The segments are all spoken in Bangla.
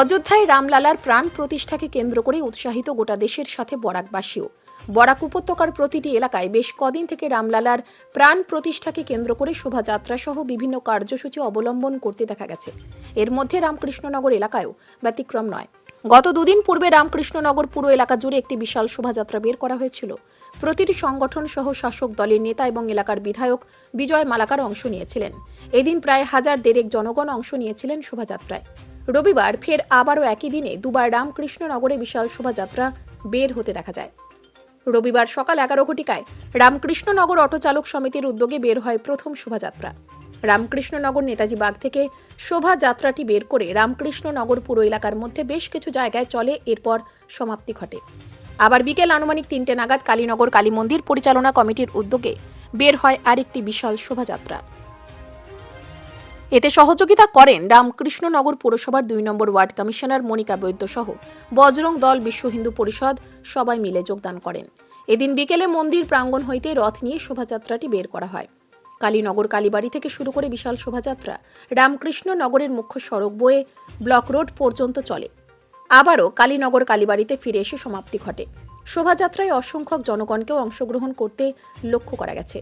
অযোধ্যায় রামলালার প্রাণ প্রতিষ্ঠাকে কেন্দ্র করে উৎসাহিত গোটা দেশের সাথে বরাকবাসীও। বরাক উপত্যকার প্রতিটি এলাকায় বেশ কদিন থেকে রামলালার প্রাণ প্রতিষ্ঠাকে কেন্দ্র করে শোভাযাত্রা সহ বিভিন্ন কার্যসূচি অবলম্বন করতে দেখা গেছে। এর মধ্যে রামকৃষ্ণনগর এলাকায়ও ব্যতিক্রম নয়। গত দুদিন পূর্বে রামকৃষ্ণনগর পুরো এলাকা জুড়ে একটি বিশাল শোভাযাত্রা বের করা হয়েছিল। প্রতিটি সংগঠন সহ শাসক দলের নেতা এবং এলাকার বিধায়ক বিজয় মালাকার অংশ নিয়েছিলেন। এদিন প্রায় হাজার দেড়েক জনগণ অংশ নিয়েছিলেন শোভাযাত্রায়। রবিবার ফের আবারও একই দিনে দুবার রামকৃষ্ণনগরে বিশাল শোভাযাত্রা বের হতে দেখা যায়। রবিবার সকাল এগারো ঘটিকায় রামকৃষ্ণনগর অটো চালক সমিতির উদ্যোগে বের হয় প্রথম শোভাযাত্রা। রামকৃষ্ণনগর নেতাজি বাগ থেকে শোভাযাত্রাটি বের করে রামকৃষ্ণনগর পুরো এলাকার মধ্যে বেশ কিছু জায়গায় চলে, এরপর সমাপ্তি ঘটে। আবার বিকেল আনুমানিক তিনটে নাগাদ কালীনগর কালী মন্দির পরিচালনা কমিটির উদ্যোগে বের হয় আরেকটি বিশাল শোভাযাত্রা। এতে সহযোগিতা করেন রামকৃষ্ণনগর পুরসভার দুই নম্বর ওয়ার্ড কমিশনার মনিকা বৈদ্য সহ বজরং দল বিশ্ব হিন্দু পরিষদ সবাই মিলে যোগদান করেন। এদিন বিকেলে মন্দির প্রাঙ্গণ হইতে রথ নিয়ে শোভাযাত্রাটি বের করা হয়। কালীনগর কালীবাড়ি থেকে শুরু করে বিশাল শোভাযাত্রা রামকৃষ্ণনগরের মুখ্য সড়ক বয়ে ব্লক রোড পর্যন্ত চলে। আবারও কালীনগর কালীবাড়িতে ফিরে এসে সমাপ্তি ঘটে। শোভাযাত্রায় অসংখ্যক জনগণকেও অংশগ্রহণ করতে লক্ষ্য করা গেছে।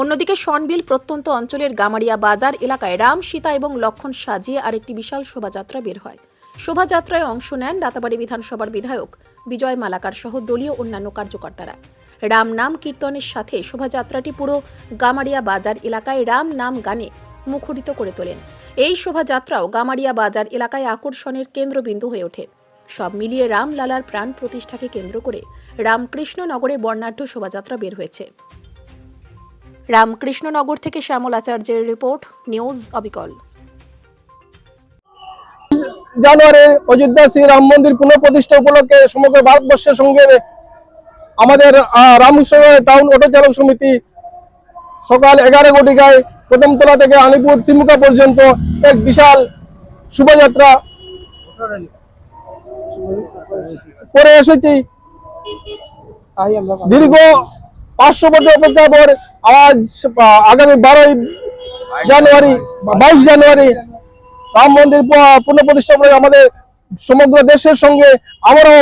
অন্যদিকে সনবিল প্রত্যন্ত অঞ্চলের গামারিয়া বাজার এলাকায় রাম, সীতা এবং লক্ষণ সাজিয়ে আরেকটি বিশাল শোভাযাত্রা বের হয়। শোভাযাত্রায় অংশ নেন রাতাবাড়ি বিধানসভার বিধায়ক বিজয় মালাকার সহ দলীয় অন্যান্য কার্যকর্তারা। রাম নাম কীর্তনের সাথে শোভাযাত্রাটি পুরো গামারিয়া বাজার এলাকায় রাম নাম গানে মুখরিত করে তোলেন। এই শোভাযাত্রাও গামারিয়া বাজার এলাকায় আকর্ষণের কেন্দ্রবিন্দু হয়ে ওঠে। সব মিলিয়ে রামলালার প্রাণ প্রতিষ্ঠাকে কেন্দ্র করে রামকৃষ্ণনগরে বর্ণাঢ্য শোভাযাত্রা বের হয়েছে। রামকৃষ্ণনগর থেকে শ্যামল আচার্যের রিপোর্ট, নিউজ অবিকল। জানুয়ারি অযোধ্যা শ্রী রাম মন্দির পুনঃপ্রতিষ্ঠা উপলক্ষে সমগ্র ভারতবর্ষের সঙ্গে আমাদের রামকৃষ্ণ টাউন অটো চালক সমিতি সকাল এগারো ঘটিকায় প্রথমতলা থেকে আলিপুর তিমুকা পর্যন্ত এক বিশাল শোভাযাত্রা করে এসেছি। দীর্ঘ পাঁচশো বছর অপেক্ষা পর আজ আগামী বারোই জানুয়ারি, বাইশ জানুয়ারি রাম মন্দির পুনঃ পুনঃপ্রতিষ্ঠা করে আমাদের সমগ্র দেশের সঙ্গে আমরাও